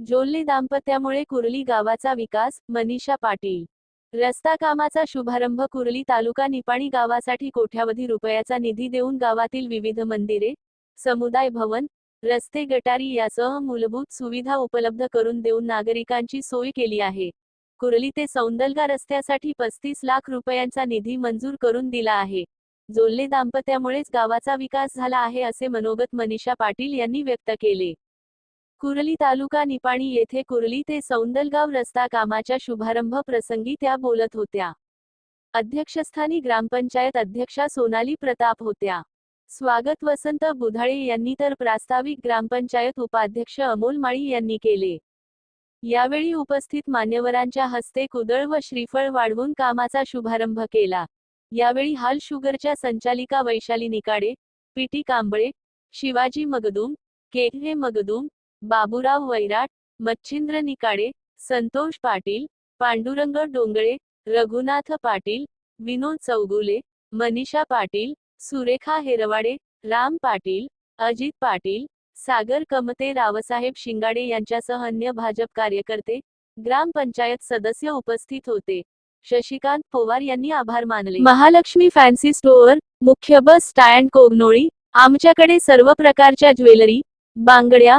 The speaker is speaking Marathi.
जोल्ले दाम्पत्यामुळे कुर्ली गावाचा विकास मनीषा पाटील. रस्ता कामाचा शुभारंभ कुर्ली तालुका निपाणी गावासाठी कोट्यावधी रुपयाचा निधी देऊन गावातील विविध मंदिरे समुदाय भवन रस्ते गटारी यासह मूलभूत सुविधा उपलब्ध करून देऊन नागरिकांची सोय केली आहे. कुर्ली ते सौंदलगा रस्त्यासाठी पस्तीस लाख रुपयांचा निधी मंजूर करून दिला आहे. जोल्ले दाम्पत्यामुळेच गावाचा विकास झाला आहे असे मनोगत मनीषा पाटील यांनी व्यक्त केले. कुरली तालुका निपाणी येथे कुर्ली ते सौंदलगाव रस्ता कामाच्या शुभारंभ प्रसंगी त्या बोलत होत्या. अध्यक्षस्थानी ग्रामपंचायत अध्यक्षा सोनाली प्रताप होत्या. स्वागत वसंत बुधाळे यांनी तर प्रास्ताविक ग्रामपंचायत उपाध्यक्ष अमोल माळी यांनी केले. यावेळी उपस्थित मान्यवरांच्या हस्ते कुदळ व श्रीफळ वाढवून कामाचा शुभारंभ केला. यावेळी हाल शुगरच्या संचालिका Vaishali Nikade P T Kamble Shivaji Magdum K. हे मगदूम बाबूराव वैराट मच्छिंद्र निकाडे संतोष पाटील पांडुरंग डोंगळे रघुनाथ पाटील विनोद चौगुले मनीषा पाटील सुरेखा हेरवाडे राम पाटील अजित पाटील सागर कमते रावसाहेब शिंगाडे यांच्यासह अन्य भाजप कार्यकर्ते ग्रामपंचायत सदस्य उपस्थित होते. शशिकांत पवार यांनी आभार मानले. महालक्ष्मी फॅन्सी स्टोअर मुख्य बस स्टँड कोगनोळी आमच्याकडे सर्व प्रकारच्या ज्वेलरी बांगड्या